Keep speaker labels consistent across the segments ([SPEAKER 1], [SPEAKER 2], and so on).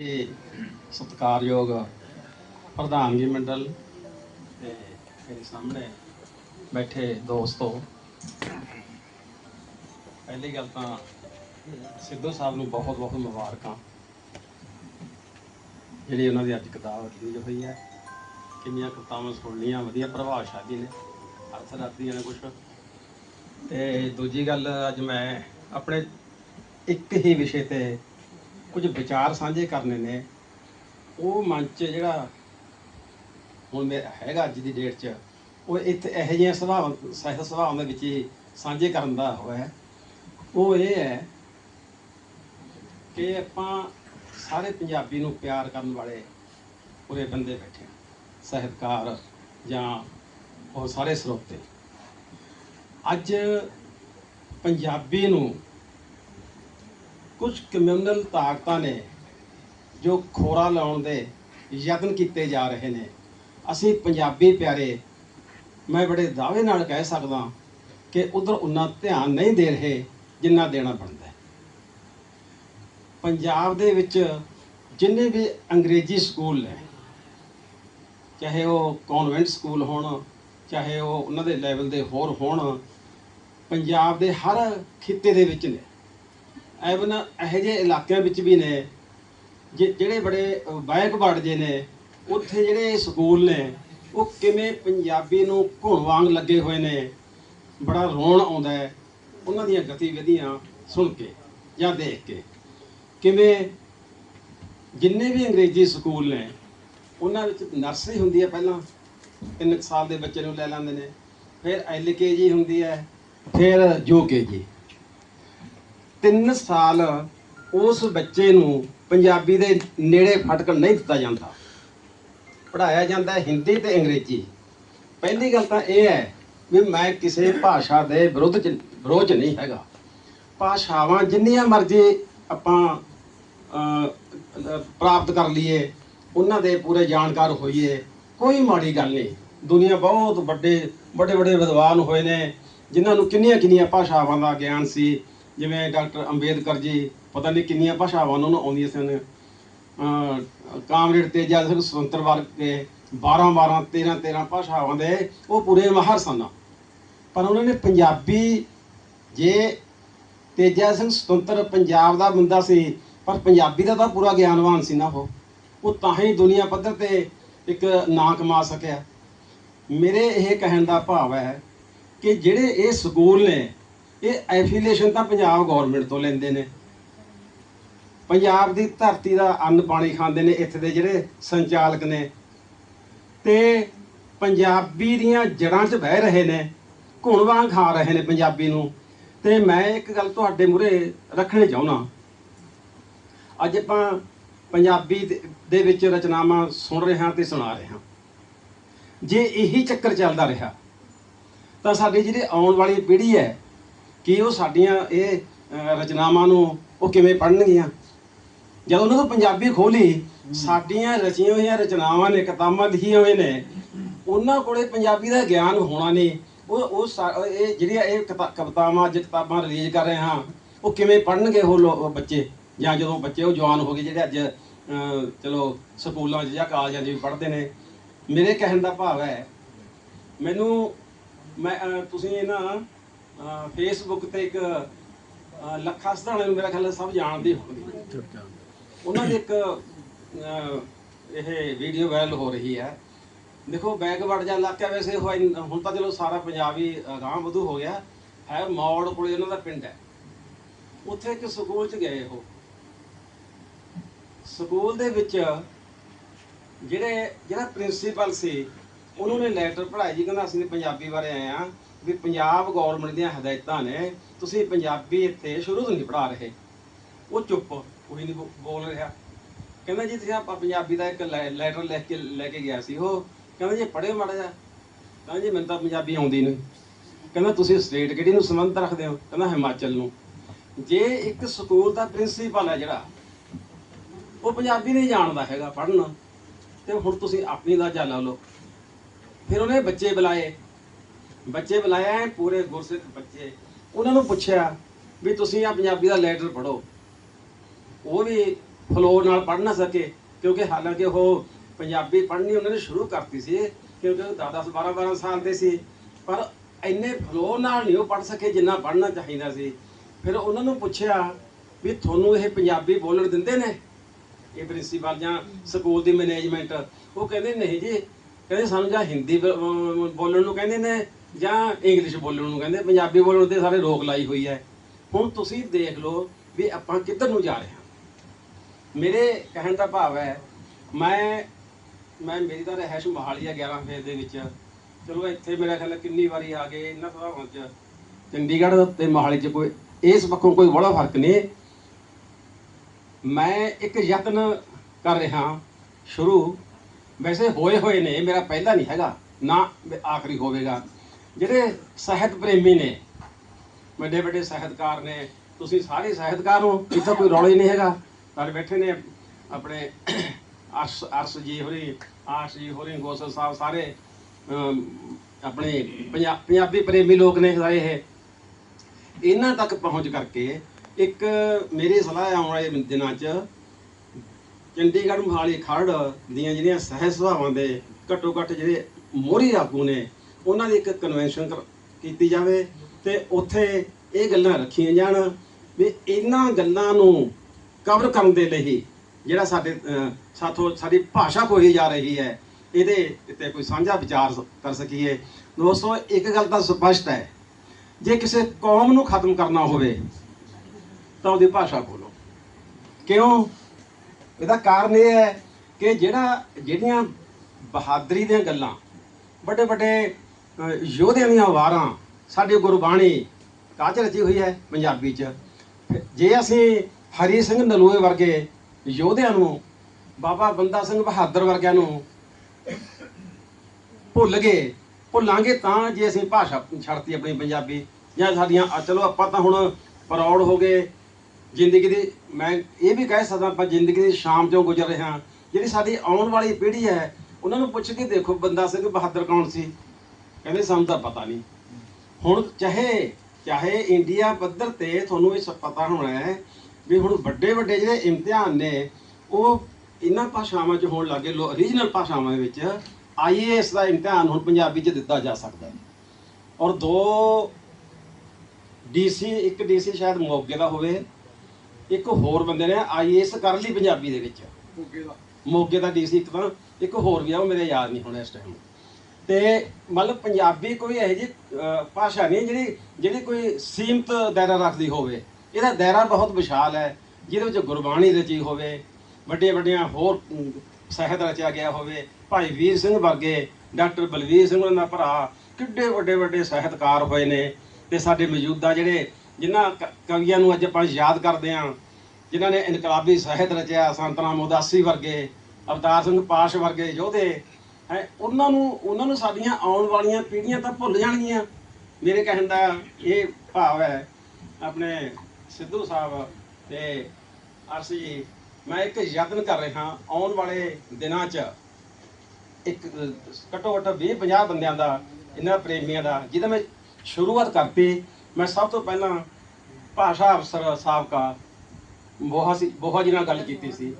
[SPEAKER 1] ਇਹ ਸਤਿਕਾਰਯੋਗ ਪ੍ਰਧਾਨਗੀ ਮੰਡਲ ਤੇ ਮੇਰੇ ਸਾਹਮਣੇ ਬੈਠੇ ਦੋਸਤੋ। ਪਹਿਲੀ ਗੱਲ ਤਾਂ ਸਿੱਧੂ ਸਾਹਿਬ ਨੂੰ ਬਹੁਤ ਬਹੁਤ ਮੁਬਾਰਕਾਂ। ਜਿਹੜੀ ਉਹਨਾਂ ਦੀ ਅੱਜ ਕਿਤਾਬ ਰਿਲੀਜ਼ ਹੋਈ ਹੈ, ਕਿੰਨੀਆਂ ਕਿਤਾਬਾਂ ਸੁਣਨੀਆਂ ਵਧੀਆ ਪ੍ਰਭਾਵਸ਼ਾਲੀ ਨੇ, ਅਰਥ ਰੱਖਦੀਆਂ ਨੇ ਕੁਝ ਤੇ ਦੂਜੀ ਗੱਲ, ਅੱਜ ਮੈਂ ਆਪਣੇ ਇੱਕ ਹੀ ਵਿਸ਼ੇ ਤੇ ਕੁਝ ਵਿਚਾਰ ਸਾਂਝੇ ਕਰਨੇ ਨੇ, ਉਹ ਮੰਚ ਜਿਹੜਾ ਹੁਣ ਮੇਰਾ ਹੈਗਾ ਅੱਜ ਦੀ ਡੇਟ 'ਚ, ਉਹ ਇੱਥੇ ਇਹੋ ਜਿਹੀਆਂ ਸੁਭਾਅ ਸਾਹਿਤ ਸੁਭਾਅ ਦੇ ਵਿੱਚ ਹੀ ਸਾਂਝੇ ਕਰਨ ਦਾ ਹੋਇਆ ਉਹ ਇਹ ਹੈ ਕਿ ਆਪਾਂ ਸਾਰੇ ਪੰਜਾਬੀ ਨੂੰ ਪਿਆਰ ਕਰਨ ਵਾਲੇ ਪੂਰੇ ਬੰਦੇ ਬੈਠੇ ਹਾਂ, ਸਾਹਿਤਕਾਰ ਜਾਂ ਹੋਰ ਸਾਰੇ ਸਰੋਤੇ। ਅੱਜ ਪੰਜਾਬੀ ਨੂੰ ਕੁਝ ਕਮਿਊਨਲ ਤਾਕਤਾਂ ਨੇ ਜੋ ਖੋਰਾ ਲਾਉਣ ਦੇ ਯਤਨ ਕੀਤੇ ਜਾ ਰਹੇ ਨੇ। ਅਸੀਂ ਪੰਜਾਬੀ ਪਿਆਰੇ, ਮੈਂ ਬੜੇ ਦਾਅਵੇ ਨਾਲ ਕਹਿ ਸਕਦਾ ਕਿ ਉਧਰ ਉਨਾ ਧਿਆਨ ਨਹੀਂ ਦੇ ਰਹੇ ਜਿੰਨਾ ਦੇਣਾ ਬਣਦਾ ਪੰਜਾਬ ਦੇ ਵਿੱਚ ਜਿੰਨੇ ਵੀ ਅੰਗਰੇਜ਼ੀ ਸਕੂਲ ਨੇ, ਚਾਹੇ ਉਹ ਕਨਵੈਂਟ ਸਕੂਲ ਹੋਣ, ਚਾਹੇ ਉਹ ਉਹਨਾਂ ਦੇ ਲੈਵਲ ਦੇ ਹੋਰ ਹੋਣ, ਪੰਜਾਬ ਦੇ ਹਰ ਖਿੱਤੇ ਦੇ ਵਿੱਚ ਨੇ। ਐਵਨ ਇਹੋ ਜਿਹੇ ਇਲਾਕਿਆਂ ਵਿੱਚ ਵੀ ਨੇ, ਜਿ- ਜਿਹੜੇ ਬੜੇ ਬੈਕਵਰਡ ਜੇ ਨੇ, ਉੱਥੇ ਜਿਹੜੇ ਸਕੂਲ ਨੇ, ਉਹ ਕਿਵੇਂ ਪੰਜਾਬੀ ਨੂੰ ਘੁਣ ਵਾਂਗ ਲੱਗੇ ਹੋਏ ਨੇ, ਬੜਾ ਰੋਣ ਆਉਂਦਾ ਹੈ ਉਹਨਾਂ ਦੀਆਂ ਗਤੀਵਿਧੀਆਂ ਸੁਣ ਕੇ ਜਾਂ ਦੇਖ ਕੇ। ਕਿਵੇਂ ਜਿੰਨੇ ਵੀ ਅੰਗਰੇਜ਼ੀ ਸਕੂਲ ਨੇ, ਉਹਨਾਂ ਵਿੱਚ ਨਰਸਰੀ ਹੁੰਦੀ ਹੈ ਪਹਿਲਾਂ, ਤਿੰਨ ਕੁ ਸਾਲ ਦੇ ਬੱਚੇ ਨੂੰ ਲੈ ਲੈਂਦੇ ਨੇ, ਫਿਰ ਐਲਕੇਜੀ ਹੁੰਦੀ ਹੈ, ਫਿਰ ਯੂਕੇਜੀ ਤਿੰਨ ਸਾਲ ਉਸ ਬੱਚੇ ਨੂੰ ਪੰਜਾਬੀ ਦੇ ਨੇੜੇ ਫਟਕਣ ਨਹੀਂ ਦਿੱਤਾ ਜਾਂਦਾ। ਪੜਾਇਆ ਜਾਂਦਾ ਹਿੰਦੀ ਤੇ ਅੰਗਰੇਜ਼ੀ। ਪਹਿਲੀ ਗੱਲ ਤਾਂ ਇਹ ਹੈ ਵੀ ਮੈਂ ਕਿਸੇ ਭਾਸ਼ਾ ਦੇ ਵਿਰੁੱਧ ਚ ਵਿਰੋਧ 'ਚ ਨਹੀਂ ਹੈਗਾ। ਭਾਸ਼ਾਵਾਂ ਜਿੰਨੀਆਂ ਮਰਜ਼ੀ ਆਪਾਂ ਪ੍ਰਾਪਤ ਕਰ ਲਈਏ, ਉਹਨਾਂ ਦੇ ਪੂਰੇ ਜਾਣਕਾਰ ਹੋਈਏ, ਕੋਈ ਮਾੜੀ ਗੱਲ ਨਹੀਂ। ਦੁਨੀਆ ਬਹੁਤ ਵੱਡੇ ਵੱਡੇ ਵੱਡੇ ਵਿਦਵਾਨ ਹੋਏ ਨੇ, ਜਿਨ੍ਹਾਂ ਨੂੰ ਕਿੰਨੀਆਂ ਕਿੰਨੀਆਂ ਭਾਸ਼ਾਵਾਂ ਦਾ ਗਿਆਨ ਸੀ ਜਿਵੇਂ ਡਾਕਟਰ ਅੰਬੇਦਕਰ ਜੀ, ਪਤਾ ਨਹੀਂ ਕਿੰਨੀਆਂ ਭਾਸ਼ਾਵਾਂ ਉਹਨਾਂ ਨੂੰ ਆਉਂਦੀਆਂ ਸਨ। ਕਾਮਰੇਡ ਤੇਜਾ ਸਿੰਘ ਸੁਤੰਤਰ ਵਰਗ ਦੇ 12 12 13 13 ਭਾਸ਼ਾਵਾਂ ਦੇ ਉਹ ਪੂਰੇ ਮਾਹਰ ਸਨ। ਪਰ ਉਹਨਾਂ ਨੇ ਪੰਜਾਬੀ ਜੇ ਤੇਜਾ ਸਿੰਘ ਸੁਤੰਤਰ ਪੰਜਾਬ ਦਾ ਬੰਦਾ ਸੀ, ਪਰ ਪੰਜਾਬੀ ਦਾ ਤਾਂ ਪੂਰਾ ਗਿਆਨਵਾਨ ਸੀ ਨਾ ਉਹ। ਉਹ ਤਾਂ ਹੀ ਦੁਨੀਆ ਪੱਧਰ ਤੇ ਇੱਕ ਨਾਂ ਕਮਾ ਸਕਿਆ। ਮੇਰੇ ਇਹ ਕਹਿਣ ਦਾ ਭਾਵ ਹੈ ਕਿ ਜਿਹੜੇ ਇਹ ਸਕੂਲ ਨੇ ਇਹ ਐਫੀਲੀਏਸ਼ਨ ਤਾਂ ਪੰਜਾਬ ਗਵਰਨਮੈਂਟ ਤੋਂ ਲੈਂਦੇ ਨੇ। ਪੰਜਾਬ ਦੀ ਧਰਤੀ ਦਾ ਅੰਨ ਪਾਣੀ ਖਾਂਦੇ ਨੇ ਇੱਥੇ ਦੇ ਜਿਹੜੇ ਸੰਚਾਲਕ ਨੇ। ਤੇ ਪੰਜਾਬੀ ਦੀਆਂ ਜੜਾਂ 'ਚ ਬਹਿ ਰਹੇ ਨੇ, ਘੁਣ ਵਾਂਗ ਖਾ ਰਹੇ ਨੇ ਪੰਜਾਬੀ ਨੂੰ। ਤੇ ਮੈਂ ਇੱਕ ਗੱਲ ਤੁਹਾਡੇ ਮੂਹਰੇ ਰੱਖਣੀ ਚਾਹੁੰਦਾ। ਅੱਜ ਆਪਾਂ ਪੰਜਾਬੀ ਦੇ- ਦੇ ਵਿੱਚ ਰਚਨਾਵਾਂ ਸੁਣ ਰਹੇ ਹਾਂ ਤੇ ਸੁਣਾ ਰਹੇ ਹਾਂ। ਜੇ ਇਹੀ ਚੱਕਰ ਚੱਲਦਾ ਰਿਹਾ, ਤਾਂ ਸਾਡੀ ਜਿਹੜੀ ਆਉਣ ਵਾਲੀ ਪੀੜ੍ਹੀ ਹੈ ਕਿ ਉਹ ਸਾਡੀਆਂ ਇਹ ਰਚਨਾਵਾਂ ਨੂੰ ਉਹ ਕਿਵੇਂ ਪੜ੍ਹਨਗੀਆਂ? ਜਦੋਂ ਉਹਨਾਂ ਤੋਂ ਪੰਜਾਬੀ ਖੋਲੀ ਸਾਡੀਆਂ ਰਚੀਆਂ ਹੋਈਆਂ ਰਚਨਾਵਾਂ ਨੇ ਕਿਤਾਬਾਂ ਲਿਖੀਆਂ ਹੋਏ ਨੇ ਉਹਨਾਂ ਕੋਲੇ ਪੰਜਾਬੀ ਦਾ ਗਿਆਨ ਹੋਣਾ ਨਹੀਂ। ਉਹ ਉਹ ਇਹ ਜਿਹੜੀਆਂ ਇਹ ਕਵਿਤਾਵਾਂ ਅੱਜ ਕਿਤਾਬਾਂ ਰਿਲੀਜ਼ ਕਰ ਰਹੇ ਹਾਂ ਉਹ ਕਿਵੇਂ ਪੜ੍ਹਨਗੇ ਉਹ ਬੱਚੇ? ਜਾਂ ਜਦੋਂ ਬੱਚੇ ਉਹ ਜਵਾਨ ਹੋ ਗਏ ਜਿਹੜੇ ਅੱਜ ਚਲੋ ਸਕੂਲਾਂ 'ਚ ਜਾਂ ਕਾਲਜਾਂ 'ਚ ਵੀ ਪੜ੍ਹਦੇ ਨੇ। ਮੇਰੇ ਕਹਿਣ ਦਾ ਭਾਵ ਹੈ ਮੈਨੂੰ ਮੈਂ ਤੁਸੀਂ ਨਾ ਫੇਸਬੁੱਕ ਤੇ ਇੱਕ ਲੱਖਾ ਸਧਾਣੇ ਨੂੰ ਮੇਰਾ ਖਿਆਲ ਸਭ ਜਾਣਦੇ ਹੋਣਗੇ। ਉਹਨਾਂ ਦੀ ਇੱਕ ਇਹ ਵੀਡੀਓ ਵਾਇਰਲ ਹੋ ਰਹੀ ਹੈ। ਦੇਖੋ ਬੈਕਵਰਡ ਜਾਂ ਇਲਾਕਾ ਵੈਸੇ ਹੁਣ ਤਾਂ ਚਲੋ ਸਾਰਾ ਪੰਜਾਬ ਹੀ ਅਗਾਂਹ ਵਧੂ ਹੋ ਗਿਆ। ਹੈ ਮੌੜ ਕੋਲੇ ਉਹਨਾਂ ਦਾ ਪਿੰਡ ਹੈ। ਉੱਥੇ ਇੱਕ ਸਕੂਲ 'ਚ ਗਏ ਉਹ। ਸਕੂਲ ਦੇ ਵਿੱਚ ਜਿਹੜੇ ਜਿਹੜਾ ਪ੍ਰਿੰਸੀਪਲ ਸੀ ਉਹਨੂੰ ਨੇ ਲੈਟਰ ਪੜਾਈ ਜੀ। ਕਹਿੰਦਾ ਅਸੀਂ ਪੰਜਾਬੀ ਬਾਰੇ ਆਏ ਆ ਵੀ ਪੰਜਾਬ ਗਵਰਨਮੈਂਟ ਦੀਆਂ ਹਦਾਇਤਾਂ ਨੇ, ਤੁਸੀਂ ਪੰਜਾਬੀ ਇੱਥੇ ਸ਼ੁਰੂ ਤੋਂ ਨਹੀਂ ਪੜਾ ਰਹੇ। ਉਹ ਚੁੱਪ, ਕੋਈ ਨਹੀਂ ਬੋ- ਬੋਲ ਰਿਹਾ। ਕਹਿੰਦਾ ਜੀ, ਤੁਸੀਂ ਆਪਾਂ ਪੰਜਾਬੀ ਦਾ ਇੱਕ ਲੈ- ਲੈਟਰ ਲਿਖ ਕੇ, ਲੈ ਕੇ ਗਿਆ ਸੀ ਉਹ। ਕਹਿੰਦਾ ਜੀ ਪੜ੍ਹੇ ਮਾੜਾ ਜਿਹਾ। ਕਹਿੰਦਾ ਜੀ, ਮੈਨੂੰ ਤਾਂ ਪੰਜਾਬੀ ਆਉਂਦੀ ਨਹੀਂ ਕਹਿੰਦਾ ਤੁਸੀਂ ਸਟੇਟ ਕਿਹੜੀ ਨੂੰ ਸੰਬੰਧ ਰੱਖਦੇ ਹੋ? ਕਹਿੰਦਾ ਹਿਮਾਚਲ ਨੂੰ। ਜੇ ਇੱਕ ਸਕੂਲ ਦਾ ਪ੍ਰਿੰਸੀਪਲ ਹੈ ਜਿਹੜਾ, ਉਹ ਪੰਜਾਬੀ ਨਹੀਂ ਜਾਣਦਾ ਹੈਗਾ ਪੜ੍ਹਨਾ। ਤੇ ਹੁਣ ਤੁਸੀਂ ਆਪਣੀ ਦਾ ਲਾ ਲਓ। ਫਿਰ ਉਹਨੇ ਬੱਚੇ ਬੁਲਾਏ। ਬੱਚੇ ਬੁਲਾਏ ਐਂ ਪੂਰੇ ਗੁਰਸਿੱਖ ਬੱਚੇ। ਉਹਨਾਂ ਨੂੰ ਪੁੱਛਿਆ ਵੀ ਤੁਸੀਂ ਆ ਪੰਜਾਬੀ ਦਾ ਲੈਟਰ ਪੜ੍ਹੋ। ਉਹ ਵੀ ਫਲੋਰ ਨਾਲ ਪੜ੍ਹ ਨਾ ਸਕੇ, ਕਿਉਂਕਿ ਹਾਲਾਂਕਿ ਉਹ ਪੰਜਾਬੀ ਪੜ੍ਹਨੀ ਉਹਨਾਂ ਨੇ ਸ਼ੁਰੂ ਕਰਤੀ ਸੀ, ਕਿਉਂਕਿ ਉਹ 10 10 12 12 ਸਾਲ ਦੇ ਸੀ। ਪਰ ਇੰਨੇ ਫਲੋ ਨਾਲ ਨਹੀਂ ਉਹ ਪੜ੍ਹ ਸਕੇ ਜਿੰਨਾ ਪੜ੍ਹਨਾ ਚਾਹੀਦਾ ਸੀ। ਫਿਰ ਉਹਨਾਂ ਨੂੰ ਪੁੱਛਿਆ ਵੀ ਤੁਹਾਨੂੰ ਇਹ ਪੰਜਾਬੀ ਬੋਲਣ ਦਿੰਦੇ ਨੇ? ਇਹ ਪ੍ਰਿੰਸੀਪਲ ਜਾਂ ਸਕੂਲ ਦੀ ਮੈਨੇਜਮੈਂਟ ਉਹ ਕਹਿੰਦੇ, ਨਹੀਂ ਜੀ। ਕਹਿੰਦੇ, ਸਾਨੂੰ ਜਾਂ ਹਿੰਦੀ ਬ- ਬੋਲਣ ਨੂੰ ਕਹਿੰਦੇ ਨੇ। ਜਾਂ ਇੰਗਲਿਸ਼ ਬੋਲਣ ਨੂੰ ਕਹਿੰਦੇ ਪੰਜਾਬੀ ਬੋਲਣ ਤੇ ਸਾਰੇ ਰੋਕ ਲਾਈ ਹੋਈ ਹੈ। ਹੁਣ ਤੁਸੀਂ ਦੇਖ ਲਓ ਵੀ ਆਪਾਂ ਕਿੱਧਰ ਨੂੰ ਜਾ ਰਹੇ ਹਾਂ। ਮੇਰੇ ਕਹਿਣ ਦਾ ਭਾਵ ਹੈ, ਮੈਂ ਮੈਂ ਮੇਰੀ ਤਾਂ ਰਹਿਸ਼ ਮੋਹਾਲੀ ਆ 11 ਫੇਜ਼ ਦੇ ਵਿੱਚ। ਚਲੋ ਇੱਥੇ ਮੇਰਾ ਖਿਆਲ ਕਿੰਨੀ ਵਾਰੀ ਆ ਗਏ ਇਹਨਾਂ ਸਭਾਵਾਂ 'ਚ ਚੰਡੀਗੜ੍ਹ ਤੇ ਮੋਹਾਲੀ 'ਚ ਕੋਈ, ਇਸ ਪੱਖੋਂ ਕੋਈ ਬੜਾ ਫ਼ਰਕ ਨਹੀਂ। ਮੈਂ ਇੱਕ ਯਤਨ ਕਰ ਰਿਹਾ ਸ਼ੁਰੂ। ਵੈਸੇ ਹੋਏ ਹੋਏ ਨੇ, ਮੇਰਾ ਪਹਿਲਾ ਨਹੀਂ ਹੈਗਾ, ਨਾ ਆਖਰੀ ਹੋਵੇਗਾ। ਜਿਹੜੇ ਸਾਹਿਤ ਪ੍ਰੇਮੀ ਨੇ, ਵੱਡੇ ਵੱਡੇ ਸਾਹਿਤਕਾਰ ਨੇ, ਤੁਸੀਂ ਸਾਰੇ ਸਾਹਿਤਕਾਰ ਹੋ, ਇੱਥੇ ਕੋਈ ਰੌਲਾ ਹੀ ਨਹੀਂ ਹੈਗਾ। ਸਾਰੇ ਬੈਠੇ ਨੇ ਆਪਣੇ ਅਰਸ਼ ਅਰਸ਼ ਜੀ ਹੋਰੀ, ਆਰਸ਼ ਜੀ ਹੋਰੀ, ਗੋਸਲ ਸਾਹਿਬ ਸਾਰੇ ਆਪਣੇ ਪੰਜਾਬੀ ਪ੍ਰੇਮੀ ਲੋਕ ਨੇ ਸਾਰੇ ਇਹ। ਇਹਨਾਂ ਤੱਕ ਪਹੁੰਚ ਕਰਕੇ ਇੱਕ ਮੇਰੀ ਸਲਾਹ ਆਉਣ ਵਾਲੇ ਦਿਨਾਂ 'ਚ ਚੰਡੀਗੜ੍ਹ, ਮੋਹਾਲੀ ਖਰੜ ਦੀਆਂ ਜਿਹੜੀਆਂ ਸਹਿ ਸੁਭਾਵਾਂ ਦੇ ਘੱਟੋ ਘੱਟ ਜਿਹੜੇ ਮੋਹਰੀ ਆਗੂ ਨੇ ਉਹਨਾਂ ਦੀ ਇੱਕ ਕਨਵੈਨਸ਼ਨ ਕੀਤੀ ਜਾਵੇ ਤੇ ਉੱਥੇ ਇਹ ਗੱਲਾਂ ਰੱਖੀਆਂ ਜਾਣ ਵੀ ਇਹਨਾਂ ਗੱਲਾਂ ਨੂੰ ਕਵਰ ਕਰਨ ਦੇ ਲਈ ਜਿਹੜਾ ਸਾਡੇ ਅਹ, ਸਾਥੋਂ ਸਾਡੀ ਭਾਸ਼ਾ ਖੋਈ ਜਾ ਰਹੀ ਹੈ ਇਹਦੇ ਤੇ ਕੋਈ ਸਾਂਝਾ ਵਿਚਾਰ ਕਰ ਸਕੀਏ। ਦੋਸਤੋ ਇੱਕ ਗੱਲ ਤਾਂ ਸਪਸ਼ਟ ਹੈ ਜੇ ਕਿਸੇ ਕੌਮ ਨੂੰ ਖਤਮ ਕਰਨਾ ਹੋਵੇ ਤਾਂ ਉਹਦੀ ਭਾਸ਼ਾ ਬੋਲੋ। ਕਿਉਂ? ਇਹਦਾ ਕਾਰਨ ਇਹ ਹੈ ਕਿ ਜਿਹੜਾ ਜਿਹੜੀਆਂ ਬਹਾਦਰੀ ਦੀਆਂ ਗੱਲਾਂ ਵੱਡੇ ਵੱਡੇ ਯੋਧਿਆਂ ਦੀਆਂ ਵਾਰਾਂ ਸਾਡੀ ਗੁਰਬਾਣੀ ਕਾਚ ਰਚੀ ਹੋਈ ਹੈ ਪੰਜਾਬੀ 'ਚ? ਜੇ ਅਸੀਂ ਹਰੀ ਸਿੰਘ ਨਲੂਏ ਵਰਗੇ ਯੋਧਿਆਂ ਨੂੰ, ਬਾਬਾ ਬੰਦਾ ਸਿੰਘ ਬਹਾਦਰ ਵਰਗਿਆਂ ਨੂੰ ਭੁੱਲ ਗਏ, ਭੁੱਲਾਂਗੇ ਤਾਂ ਜੇ ਅਸੀਂ ਭਾਸ਼ਾ ਛੱਡਤੀ ਆਪਣੀ ਪੰਜਾਬੀ। ਜਾਂ ਸਾਡੀਆਂ ਚਲੋ ਆਪਾਂ ਤਾਂ ਹੁਣ ਪ੍ਰੌੜ ਹੋ ਗਏ ਜ਼ਿੰਦਗੀ ਦੀ। ਮੈਂ ਇਹ ਵੀ ਕਹਿ ਸਕਦਾ ਆਪਾਂ ਜ਼ਿੰਦਗੀ ਦੀ ਸ਼ਾਮ ਚੋਂ ਗੁਜ਼ਰ ਰਹੇ ਹਾਂ। ਜਿਹੜੀ ਸਾਡੀ ਆਉਣ ਵਾਲੀ ਪੀੜ੍ਹੀ ਹੈ, ਉਹਨਾਂ ਨੂੰ ਪੁੱਛ ਕੇ ਦੇਖੋ ਬੰਦਾ ਸਿੰਘ ਬਹਾਦਰ ਕੌਣ ਸੀ? ਕਹਿੰਦੇ ਸਾਨੂੰ ਤਾਂ ਪਤਾ ਨਹੀਂ। ਹੁਣ ਚਾਹੇ ਚਾਹੇ ਇੰਡੀਆ ਪੱਧਰ ਤੇ ਤੁਹਾਨੂੰ ਇਹ ਪਤਾ ਹੋਣਾ ਹੈ ਵੀ ਹੁਣ ਵੱਡੇ ਵੱਡੇ ਜਿਹੜੇ ਇਮਤਿਹਾਨ ਨੇ ਉਹ ਇਹਨਾਂ ਭਾਸ਼ਾਵਾਂ 'ਚ ਹੋਣ ਲੱਗੇ ਲੋ ਰੀਜਨਲ ਭਾਸ਼ਾਵਾਂ ਦੇ ਵਿੱਚ ਆਈਏਐਸ ਦਾ ਇਮਤਿਹਾਨ ਹੁਣ ਪੰਜਾਬੀ 'ਚ ਦਿੱਤਾ ਜਾ ਸਕਦਾ ਹੈ। ਔਰ ਦੋ ਡੀਸੀ ਇੱਕ ਡੀਸੀ ਸ਼ਾਇਦ ਮੋਗੇ ਦਾ ਹੋਵੇ ਇੱਕ ਹੋਰ ਬੰਦੇ ਨੇ ਆਈਏਐਸ ਕਰ ਲਈ ਪੰਜਾਬੀ ਦੇ ਵਿੱਚ। ਮੋਗੇ ਦਾ। ਡੀਸੀ ਇੱਕ ਤਾਂ ਇੱਕ ਹੋਰ ਵੀ ਆ ਉਹ ਮੇਰੇ ਯਾਦ ਨਹੀਂ ਹੁਣ ਇਸ ਟਾਈਮ ਤੇ ਮਤਲਬ ਪੰਜਾਬੀ ਕੋਈ ਇਹੋ ਜਿਹੀ ਭਾਸ਼ਾ ਨਹੀਂ ਜਿਹੜੀ ਜਿਹੜੀ ਕੋਈ ਸੀਮਤ ਦਾਇਰਾ ਰੱਖਦੀ ਹੋਵੇ। ਇਹਦਾ ਦਾਇਰਾ ਬਹੁਤ ਵਿਸ਼ਾਲ ਹੈ, ਜਿਹਦੇ ਵਿੱਚ ਗੁਰਬਾਣੀ ਰਚੀ ਹੋਵੇ ਵੱਡੇ ਵੱਡੀਆਂ ਹੋਰ ਸਾਹਿਤ ਰਚਿਆ ਗਿਆ ਹੋਵੇ। ਭਾਈ ਵੀਰ ਸਿੰਘ ਵਰਗੇ ਡਾਕਟਰ ਬਲਵੀਰ ਸਿੰਘ ਉਹਨਾਂ ਦਾ ਭਰਾ ਕਿੱਡੇ ਵੱਡੇ ਵੱਡੇ ਸਾਹਿਤਕਾਰ ਹੋਏ ਨੇ। ਤੇ ਸਾਡੇ ਮੌਜੂਦਾ ਜਿਹੜੇ, ਜਿਨ੍ਹਾਂ ਕ- ਕਵੀਆਂ ਨੂੰ ਅੱਜ ਆਪਾਂ ਯਾਦ ਕਰਦੇ ਹਾਂ, ਜਿਨ੍ਹਾਂ ਨੇ ਇਨਕਲਾਬੀ ਸਾਹਿਤ ਰਚਿਆ ਸੰਤਰਾਮ ਉਦਾਸੀ ਵਰਗੇ, ਅਵਤਾਰ ਸਿੰਘ ਪਾਸ਼ ਵਰਗੇ ਯੋਧੇ ਹੈ, ਉਹਨਾਂ ਨੂੰ ਉਹਨਾਂ ਨੂੰ ਸਾਡੀਆਂ ਆਉਣ ਵਾਲੀਆਂ ਪੀੜ੍ਹੀਆਂ ਤਾਂ ਭੁੱਲ ਜਾਣਗੀਆਂ। ਮੇਰੇ ਕਹਿਣ ਦਾ ਇਹ ਭਾਵ ਹੈ, ਆਪਣੇ ਸਿੱਧੂ ਸਾਹਿਬ ਤੇ ਅਰਸ਼ੀ ਮੈਂ ਇੱਕ ਯਤਨ ਕਰ ਰਿਹਾ ਆਉਣ ਵਾਲੇ ਦਿਨਾਂ 'ਚ। ਇੱਕ, ਘੱਟੋ ਘੱਟ 20 50 ਬੰਦਿਆਂ ਦਾ, ਇਹਨਾਂ ਪ੍ਰੇਮੀਆਂ ਦਾ, ਜਿਹਦਾ ਮੈਂ ਸ਼ੁਰੂਆਤ ਕਰਤੀ। ਮੈਂ ਸਭ ਤੋਂ ਪਹਿਲਾਂ ਭਾਸ਼ਾ ਅਫਸਰ ਸਾਬਕਾ, ਬੋਹਾ ਸੀ, ਬੋਹਾ ਜੀ ਨਾਲ ਗੱਲ ਕੀਤੀ ਸੀ।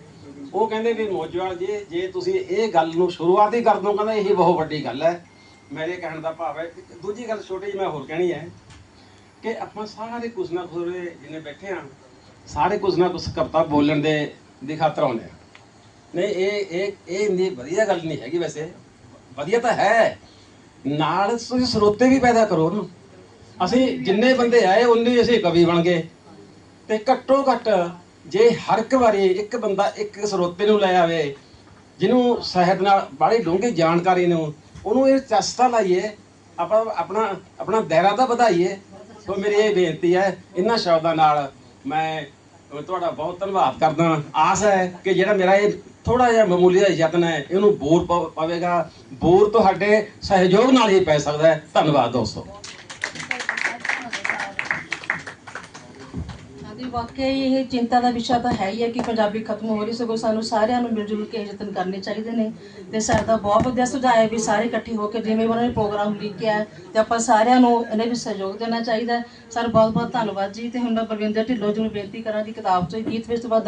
[SPEAKER 1] ਉਹ ਕਹਿੰਦੇ ਵੀ ਮੋਜਵਾਲ ਜੀ, ਜੇ ਤੁਸੀਂ ਇਹ ਗੱਲ ਨੂੰ ਸ਼ੁਰੂਆਤ ਹੀ ਕਰ ਦੋ ਕਹਿੰਦਾ ਇਹ ਬਹੁਤ ਵੱਡੀ ਗੱਲ ਹੈ। ਮੇਰੇ ਕਹਿਣ ਦਾ ਭਾਵ ਹੈ, ਦੂਜੀ ਗੱਲ ਛੋਟੀ ਜਿਹੀ ਮੈਂ ਹੋਰ ਕਹਿਣੀ ਹੈ ਕਿ ਆਪਾਂ ਸਾਰੇ ਕੁਝ ਨਾ ਕੁਝ ਜਿਹਨੇ ਬੈਠੇ ਆ ਸਾਰੇ ਕੁਝ ਨਾ ਕੁਝ ਕਰਤਾ ਬੋਲਣ ਦੇ ਦੀ ਖਾਤਰ ਆਉਂਦੇ ਆ ਨਹੀਂ, ਇਹ ਇਹ ਇਹ ਇੰਨੀ ਵਧੀਆ ਗੱਲ ਨਹੀਂ ਹੈਗੀ ਵੈਸੇ। ਵਧੀਆ ਤਾਂ ਹੈ। ਨਾਲ ਤੁਸੀਂ ਸਰੋਤੇ ਵੀ ਪੈਦਾ ਕਰੋ ਨਾ। ਅਸੀਂ ਜਿੰਨੇ ਬੰਦੇ ਆਏ, ਉਨੇ ਹੀ ਅਸੀਂ ਕਵੀ ਬਣ ਗਏ। ਤੇ ਘੱਟੋ ਘੱਟ ਜੇ ਹਰ ਇੱਕ ਵਾਰੀ ਇੱਕ ਬੰਦਾ ਇੱਕ ਸਰੋਤੇ ਨੂੰ ਲੈ ਆਵੇ, ਜਿਹਨੂੰ ਸਾਹਿਤ ਨਾਲ ਬੜੀ ਡੂੰਘੀ ਜਾਣਕਾਰੀ ਨੂੰ, ਉਹਨੂੰ ਇਹ ਚਸਤਾ ਲਾਈਏ, ਆਪਾਂ ਆਪਣਾ ਆਪਣਾ ਦਾਇਰਾ ਤਾਂ ਵਧਾਈਏ। ਸੋ ਮੇਰੀ ਇਹ ਬੇਨਤੀ ਹੈ, ਇਹਨਾਂ ਸ਼ਬਦਾਂ ਨਾਲ ਮੈਂ ਤੁਹਾਡਾ ਬਹੁਤ ਧੰਨਵਾਦ ਕਰਦਾ। ਆਸ ਹੈ ਕਿ ਜਿਹੜਾ ਮੇਰਾ ਇਹ ਥੋੜਾ ਜਿਹਾ ਮਾਮੂਲੀ ਜਿਹਾ ਯਤਨ ਹੈ ਇਹਨੂੰ ਬੋਰ ਪਵੇਗਾ। ਬੋਰ ਤੁਹਾਡੇ ਸਹਿਯੋਗ ਨਾਲ ਹੀ ਪੈ ਸਕਦਾ ਹੈ। ਧੰਨਵਾਦ ਦੋਸਤੋ।
[SPEAKER 2] ਵਾਕਈ ਇਹ ਚਿੰਤਾ ਦਾ ਵਿਸ਼ਾ ਤਾਂ ਹੈ ਹੀ ਹੈ ਕਿ ਪੰਜਾਬੀ ਖਤਮ ਹੋ ਰਹੀ ਸਗੋਂ ਸਾਨੂੰ ਸਾਰਿਆਂ ਨੂੰ ਮਿਲ ਜੁਲ ਕੇ ਯਤਨ ਕਰਨੇ ਚਾਹੀਦੇ ਨੇ ਤੇ ਸਾਡਾ ਬਹੁਤ ਵਧੀਆ ਸੁਝਾਅ ਹੈ ਵੀ ਸਾਰੇ ਇਕੱਠੇ ਹੋ ਕੇ ਜਿਵੇਂ ਉਹਨਾਂ ਨੇ ਪ੍ਰੋਗਰਾਮ ਲਿਖਿਆ ਹੈ ਤੇ ਆਪਾਂ ਸਾਰਿਆਂ ਨੂੰ ਇਹਨੇ ਵੀ ਸਹਿਯੋਗ ਦੇਣਾ ਚਾਹੀਦਾ ਹੈ। ਸਰ ਬਹੁਤ ਬਹੁਤ ਧੰਨਵਾਦ ਜੀ ਤੇ ਹੁਣ ਮੈਂ ਬਲਵਿੰਦਰ ਢਿੱਲੋਂ ਜੀ ਨੂੰ ਬੇਨਤੀ ਕਰਾਂ ਕਿ ਕਿਤਾਬ ਤੋਂ ਗੀਤ ਵਿੱਚ ਤੋਂ ਬਾਅਦ